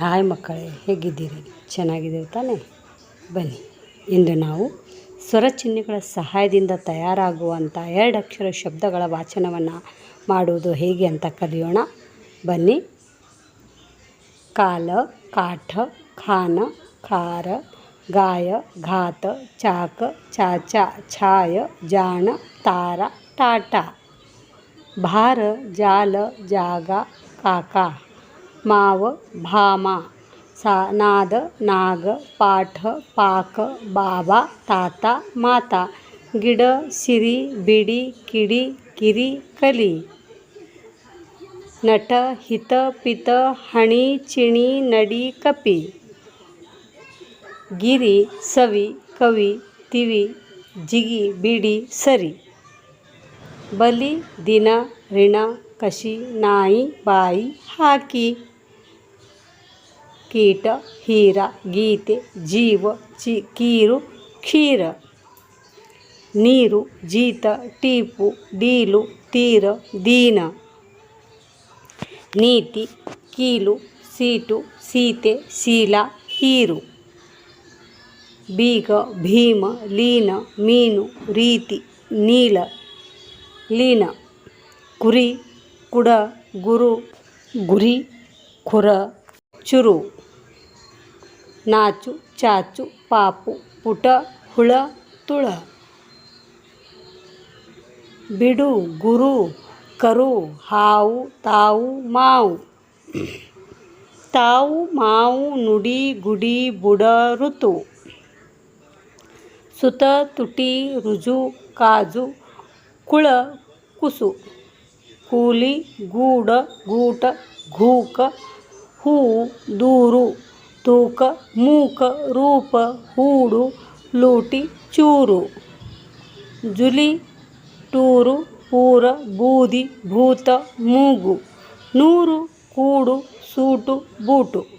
Hi ಮಕ್ಕಳೇ, ಹೇಗಿದ್ದೀರಿ? ಚೆನ್ನಾಗಿದ್ದೀರಿ ತಾನೇ? ಬನ್ನಿ, ಇಂದು ನಾವು ಸ್ವರ ಚಿಹ್ನೆಗಳ ಸಹಾಯದಿಂದ ತಯಾರಾಗುವಂಥ ಎರಡು ಅಕ್ಷರ ಶಬ್ದಗಳ ವಾಚನವನ್ನು ಮಾಡುವುದು ಹೇಗೆ ಅಂತ ಕಲಿಯೋಣ. ಬನ್ನಿ, ಕಾಲ, ಕಾಠ, ಖಾನ, ಖಾರ, ಗಾಯ, ಘಾತ, ಚಾಕ, ಚಾಚ, ಛಾಯ, ಜಾಣ, ತಾರ, ಟಾಟ. ಭಾರ, ಜಾಲ, ಜಾಗ, ಕಾಕ. माव भामा सा नाद नाग पाठ पाक बाबा ताता माता गिड सिरी बिडी किडी किरी कली नट हित पित हणी चिणी नडी कपी गिरी सवी कवी तिवी जिगी बिडी सरी बली दिना रिणा कशी नाई बाई हाकी ಕೀಟ, ಹೀರ, ಗೀತೆ, ಜೀವ, ಚಿ, ಕೀರು, ಕ್ಷೀರ. ನೀರು, ಜೀತ, ಟೀಪು, ಡೀಲು, ತೀರ, ದೀನ. ನೀತಿ, ಕೀಲು, ಸೀಟು, ಸೀತೆ, ಶೀಲ, ಹೀರು. ಬೀಗ, ಭೀಮ, ಲೀನ, ಮೀನು, ರೀತಿ, ನೀಲ, ಲೀನ. ಕುರಿ, ಕುಡ, ಗುರು, ಗುರಿ ಖುರ ಚುರು. ನಾಚು, ಚಾಚು, ಪಾಪು, ಪುಟ, ಹುಳ, ತುಳ. ಬಿಡು, ಗುರು, ಕರು, ಹಾವು, ತಾವು, ಮಾವು. ತಾವು, ಮಾವು, ನುಡಿ, ಗುಡಿ, ಬುಡ, ಋತು. ಸುತ, ತುಟಿ, ರುಜು, ಕಾಜು, ಕುಳ, ಕುಸು. ಕೂಲಿ, ಗೂಡ, ಗೂಟ ಘೂಕ ಹೂ, ದೂರು. ತೂಕ, ಮೂಕ, ರೂಪ, ಹೂಡು, ಲೂಟಿ, ಚೂರು. ಜುಲಿ, ಟೂರು, ಪೂರ, ಬೂದಿ, ಭೂತ, ಮೂಗು. ನೂರು, ಕೂಡು, ಸೂಟು, ಬೂಟು.